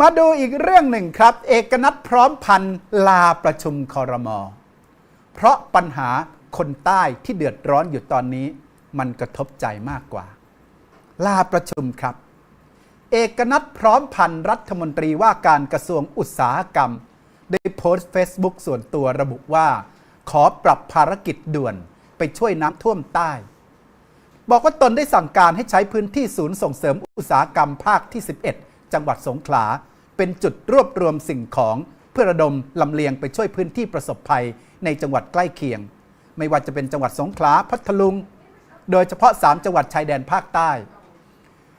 มาดูอีกเรื่องหนึ่งครับ เอกนัทพร้อมพันลาประชุมคอรมอเพราะปัญหาคนใต้ที่เดือดร้อนอยู่ตอนนี้ มันกระทบใจมากกว่า ลาประชุมครับ เอกนัทพร้อมพันรัฐมนตรีว่าการกระทรวงอุตสาหกรรม ได้โพสต์ Facebook ส่วนตัวระบุว่า ขอปรับภารกิจด่วนไปช่วยน้ำท่วมใต้ บอกว่าตนได้สั่งการให้ใช้พื้นที่ศูนย์ส่งเสริมอุตสาหกรรมภาคที่ 11 จังหวัดสงขลา เป็นจุดรวบรวมสิ่งของเพื่อระดมลำเลียงไปช่วยพื้นที่ประสบภัยในจังหวัดใกล้เคียง ไม่ว่าจะเป็นจังหวัดสงขลาพัทลุง โดยเฉพาะ 3 จังหวัดชายแดนภาคใต้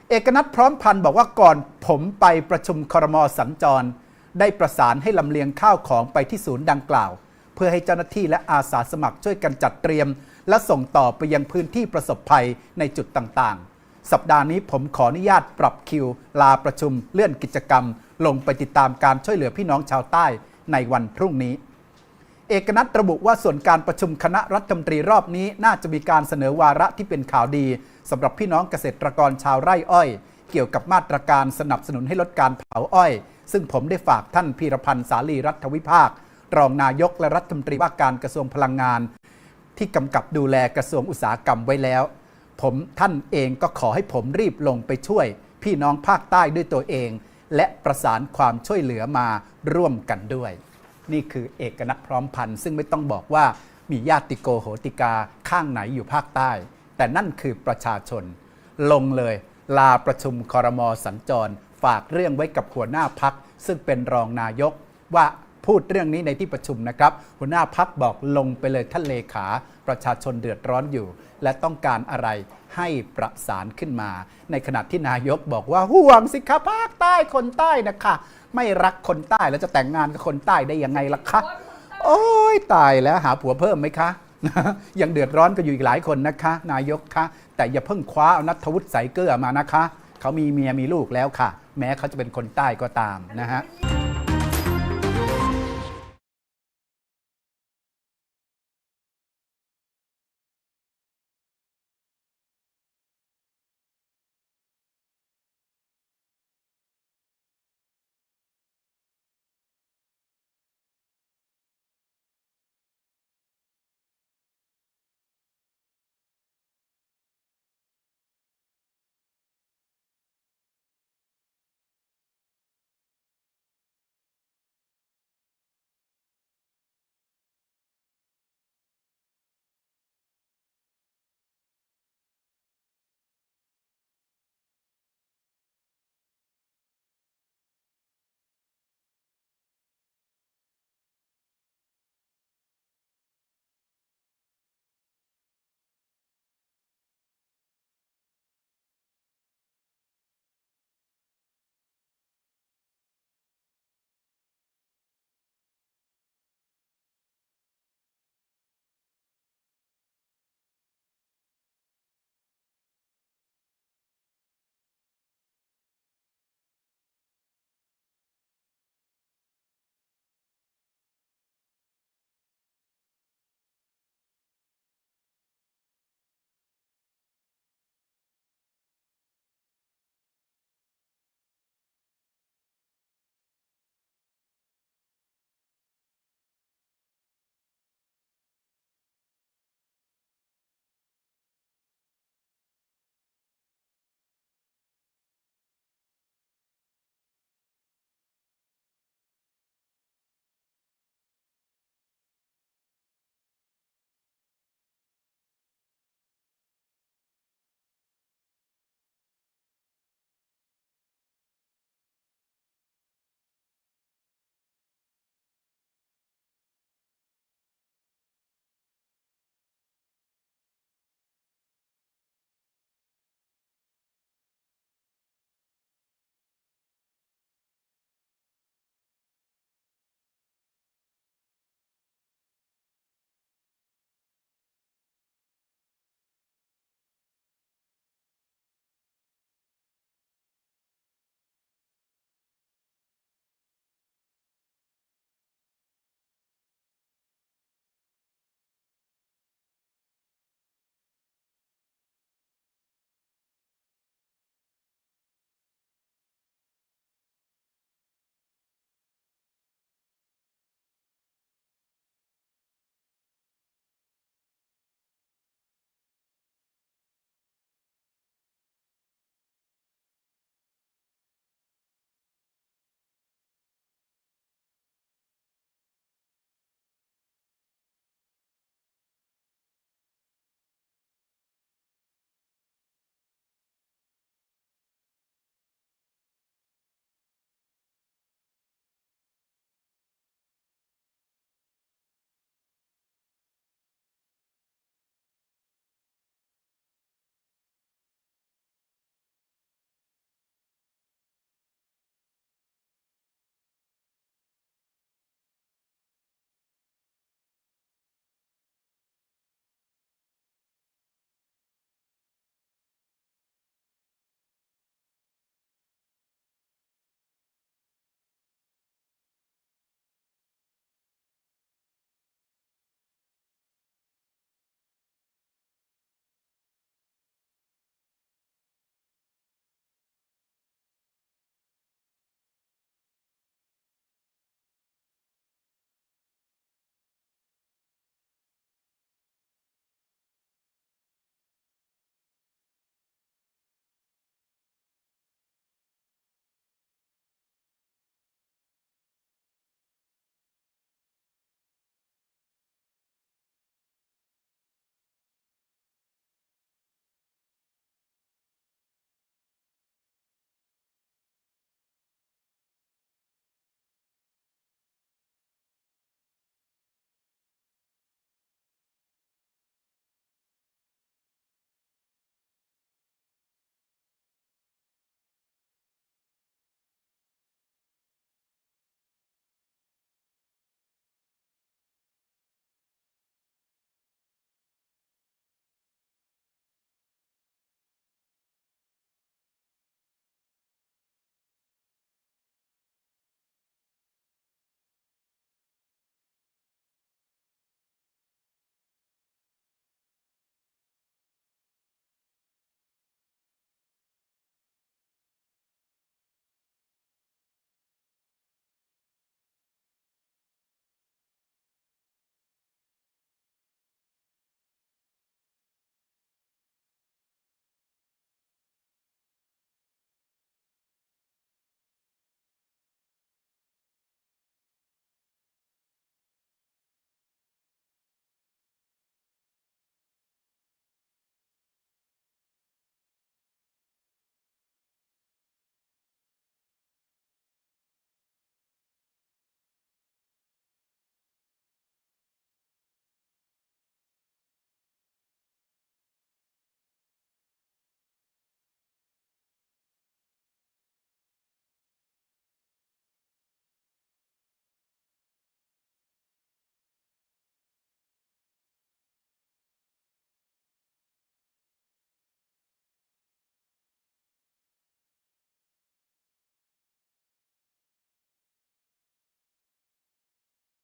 เอกนัทพร้อมพันธ์บอกว่าก่อนผมไปประชุมครมสัญจร ได้ประสานให้ลำเลียงข้าวของไปที่ศูนย์ดังกล่าว เพื่อให้เจ้าหน้าที่และอาสาสมัครช่วยกันจัดเตรียม และส่งต่อไปยังพื้นที่ประสบภัยในจุดต่างๆ สัปดาห์นี้ผมขออนุญาตปรับคิว ลาประชุมเลื่อนกิจกรรม ลงไปติดตามการช่วยเหลือพี่น้องชาวใต้ในวันพรุ่งนี้ เอกนัทระบุว่าส่วนการประชุมคณะรัฐมนตรีรอบนี้น่าจะมีการเสนอวาระที่เป็นข่าวดีสำหรับพี่น้องเกษตรกรชาวไร่อ้อย เกี่ยวกับมาตรการสนับสนุนให้ลดการเผาอ้อย ซึ่งผมได้ฝากท่านพีรพันธ์สาลีรัฐวิภาค รองนายกและรัฐมนตรีว่าการกระทรวงพลังงาน ที่กำกับดูแลกระทรวงอุตสาหกรรมไว้แล้ว ผมท่านเองก็ขอให้ผมรีบลงไปช่วย พี่น้องภาคใต้ด้วยตัวเอง และประสานความช่วยเหลือมาร่วมกันด้วย นี่คือเอกนัทพร้อมพันธ์ซึ่งไม่ต้องบอกว่ามีญาติโกโหติกาข้างไหนอยู่ภาคใต้ แต่นั่นคือประชาชน ลงเลย ลาประชุมคอรมอสัญจร ฝากเรื่องไว้กับหัวหน้าพักซึ่งเป็นรองนายกว่า พูดเรื่องนี้ในที่ประชุมนะครับ หัวหน้าพักบอกลงไปเลยท่านเลขา ประชาชนเดือดร้อนอยู่ และต้องการอะไรให้ประสานขึ้นมา ในขณะที่นายกบอกว่าห่วงสิคะภาคใต้คนใต้นะคะ ไม่รักคนใต้แล้วจะแต่งงานกับคนใต้ได้ยังไงล่ะคะ โอ้ยตายแล้วหาผัวเพิ่มไหมคะยังเดือดร้อนก็อยู่อีกหลายคนนะคะ นายกคะแต่อย่าเพิ่งคว้าเอานัทวุฒิใสายเกลือมานะคะ เขามีเมียมีลูกแล้วค่ะ แม้เขาจะเป็นคนใต้ก็ตามนะฮะ